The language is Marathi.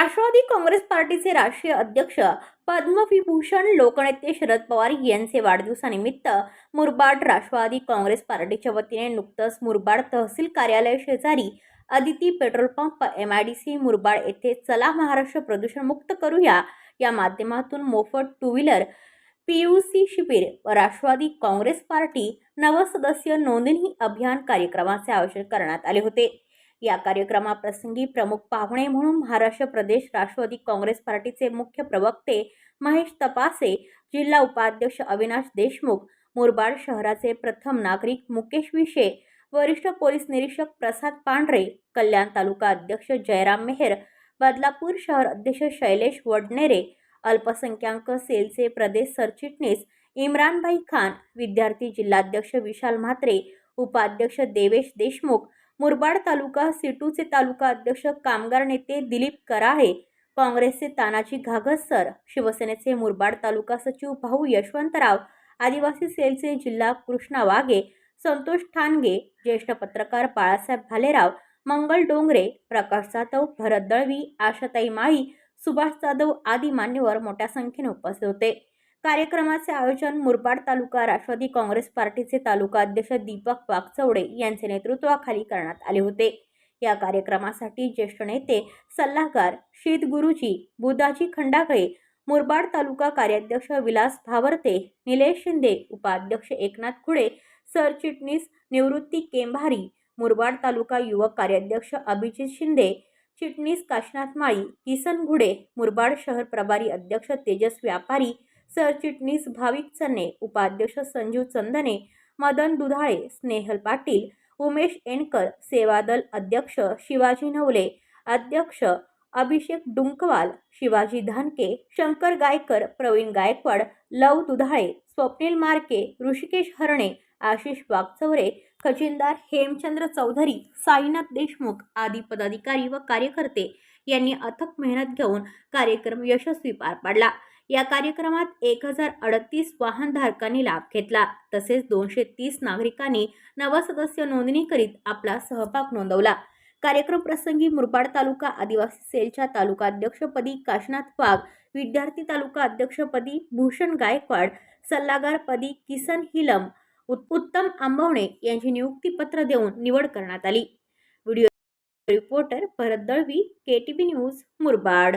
राष्ट्रवादी काँग्रेस पार्टीचे राष्ट्रीय अध्यक्ष पद्मविभूषण लोकनेते शरद पवार यांचे वाढदिवसानिमित्त मुरबाड राष्ट्रवादी काँग्रेस पार्टीच्या वतीने नुकतंच मुरबाड तहसील कार्यालय शेजारी Aditi petrol pump M I D C Murbad येथे चला महाराष्ट्र प्रदूषण मुक्त करूया या माध्यमातून मोफत two wheeler P U C शिबिर व राष्ट्रवादी काँग्रेस पार्टी नवसदस्य नोंदणी अभियान कार्यक्रमाचे आयोजन करण्यात आले होते. या कार्यक्रमाप्रसंगी प्रमुख पाहुणे म्हणून महाराष्ट्र प्रदेश राष्ट्रवादी काँग्रेस पार्टीचे मुख्य प्रवक्ते महेश तपासे जिल्हा उपाध्यक्ष अविनाश देशमुख मुरबाड शहराचे प्रथम नागरिक मुकेश विशे वरिष्ठ पोलीस निरीक्षक प्रसाद पांढरे कल्याण तालुका अध्यक्ष जयराम मेहर बदलापूर शहर अध्यक्ष शैलेश वडनेरे अल्पसंख्याक सेलचे प्रदेश सरचिटणीस इम्रानभाई खान विद्यार्थी जिल्हाध्यक्ष विशाल म्हात्रे उपाध्यक्ष देवेश देशमुख मुरबाड तालुका सिटूचे तालुका अध्यक्ष कामगार नेते दिलीप कराळे काँग्रेसचे तानाजी घागसर शिवसेनेचे मुरबाड तालुका सचिव भाऊ यशवंतराव आदिवासी सेलचे जिल्हा कृष्णा वाघे संतोष ठाणगे ज्येष्ठ पत्रकार बाळासाहेब भालेराव मंगल डोंगरे प्रकाश जाधव भरत दळवी आशाताई माळी सुभाष जाधव आदी मान्यवर मोठ्या संख्येने उपस्थित होते. कार्यक्रमाचे आयोजन मुरबाड तालुका राष्ट्रवादी काँग्रेस पार्टीचे तालुका अध्यक्ष दीपक वागचौडे यांचे नेतृत्वाखाली करण्यात आले होते. या कार्यक्रमासाठी ज्येष्ठ नेते सल्लागार शीत गुरुजी बुदाजी खंडागळे मुरबाड तालुका कार्याध्यक्ष विलास भावरते निलेश शिंदे उपाध्यक्ष एकनाथ खुडे सरचिटणीस निवृत्ती केंभारी मुरबाड तालुका युवक कार्याध्यक्ष अभिजित शिंदे चिटणीस काशनाथ माळी किसन घुडे मुरबाड शहर प्रभारी अध्यक्ष तेजस व्यापारी सरचिटणीस भाविक चन्ने उपाध्यक्ष संजीव चंदने मदन दुधाळे स्नेहल पाटील उमेश एणकर सेवादल अध्यक्ष शिवाजी नवले अध्यक्ष अभिषेक डुंकवाल शिवाजी धानके शंकर गायकर प्रवीण गायकवाड लव दुधाळे स्वप्नील मार्के ऋषिकेश हरणे आशिष वागचौरे खजिनदार हेमचंद्र चौधरी साईनाथ देशमुख आदी पदाधिकारी व कार्यकर्ते यांनी अथक मेहनत घेऊन कार्यक्रम यशस्वी पार पाडला. या कार्यक्रमात एक हजार अडतीस वाहनधारकांनी लाभ घेतला. तसेच दोनशे तीस नागरिकांनी नवसदस्य नोंदणी करीत आपला सहभाग नोंदवला. कार्यक्रम प्रसंगी मुरबाड तालुका आदिवासी सेलच्या तालुका अध्यक्षपदी काशनाथ वाघ विद्यार्थी तालुका अध्यक्षपदी भूषण गायकवाड सल्लागारपदी किसन हिलम उत्तम आंबवणे यांची नियुक्तीपत्र देऊन निवड करण्यात आली. Video reporter Bharat Dalvi KTB news Murbad.